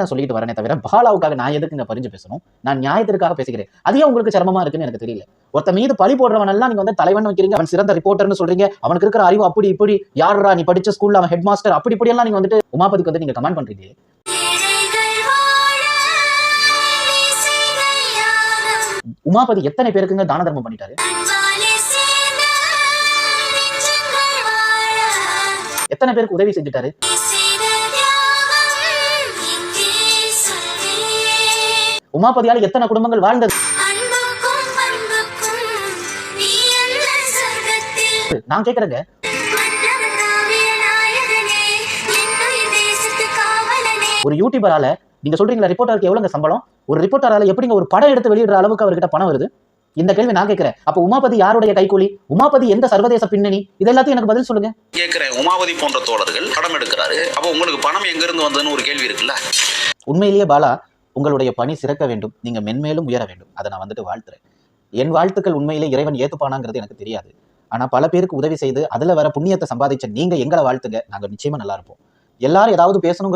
நான் சொல்லிட்டு வரேனே தவிர பாலாவுக்காக நான் எதுக்கு இங்க பறிஞ்சு பேசணும்? நான் நியாயத்திற்காக பேசுகிறேன். அது உங்களுக்கு சிரமமா இருக்குன்னு எனக்கு தெரியல. ஒருத்த மீது பழி போடுறவனெல்லாம் நீங்க வந்து தலைவன் வைக்கிறீங்க அவன் சிறந்த ரிப்போர்ட்டர்னு சொல்றீங்க அவனுக்கு இருக்கிற அறிவு அப்படி இப்படி. யாரா நீ படிச்ச ஸ்கூல்ல அவன் ஹெட் மாஸ்டர் அப்படி இப்படி எல்லாம் நீங்க வந்துட்டு உமாபதிக்கு வந்து நீங்க கமெண்ட் பண்றீங்க. உமாபதி எத்தனை பேருக்குங்க தான தர்மம் பண்ணிட்டாரு? எத்தனை பேருக்கு உதவி செஞ்சுட்டாரு? உமாபதியால எத்தனை குடும்பங்கள் வாழ்ந்தது? நான் கேக்குறேங்க ஒரு யூடியூபரால நீங்க சொல்றீங்களா ரிப்போர்ட்டருக்கு எவ்வளவுங்க சம்பளம்? ஒரு ரிப்போர்ட்டரால எப்படிங்க ஒரு படம் எடுத்து வெளியிடுற அளவுக்கு அவர்கிட்ட பணம் வருது? இந்த கேள்வி நான் கேட்கிறேன். அப்ப உமாபதி யாருடைய கைக்கூலி? உமாபதி எந்த சர்வதேச பின்னணி? இது எல்லாத்தையும் எனக்கு பதில் சொல்லுங்க. கேட்கிறேன். உமாவதி போன்ற தோழர்கள் படம் எடுக்கிறாரு. அப்போ உங்களுக்கு பணம் எங்க இருந்து வந்ததுன்னு ஒரு கேள்வி இருக்குல்ல? உண்மையிலேயே பாலா உங்களுடைய பணி சிறக்க வேண்டும். நீங்க மென்மேலும் உயர வேண்டும். அதை நான் வந்துட்டு வாழ்த்துறேன். என் வாழ்த்துக்கள் உண்மையிலே இறைவன் ஏற்றுப்பானாங்கிறது எனக்கு தெரியாது. ஆனா பல பேருக்கு உதவி செய்து அதுல வர புண்ணியத்தை சம்பாதிச்ச நீங்க எங்களை வாழ்த்துங்க. நாங்க நிச்சயமா நல்லா இருப்போம். எல்லாரும் ஏதாவது பேசணுங்க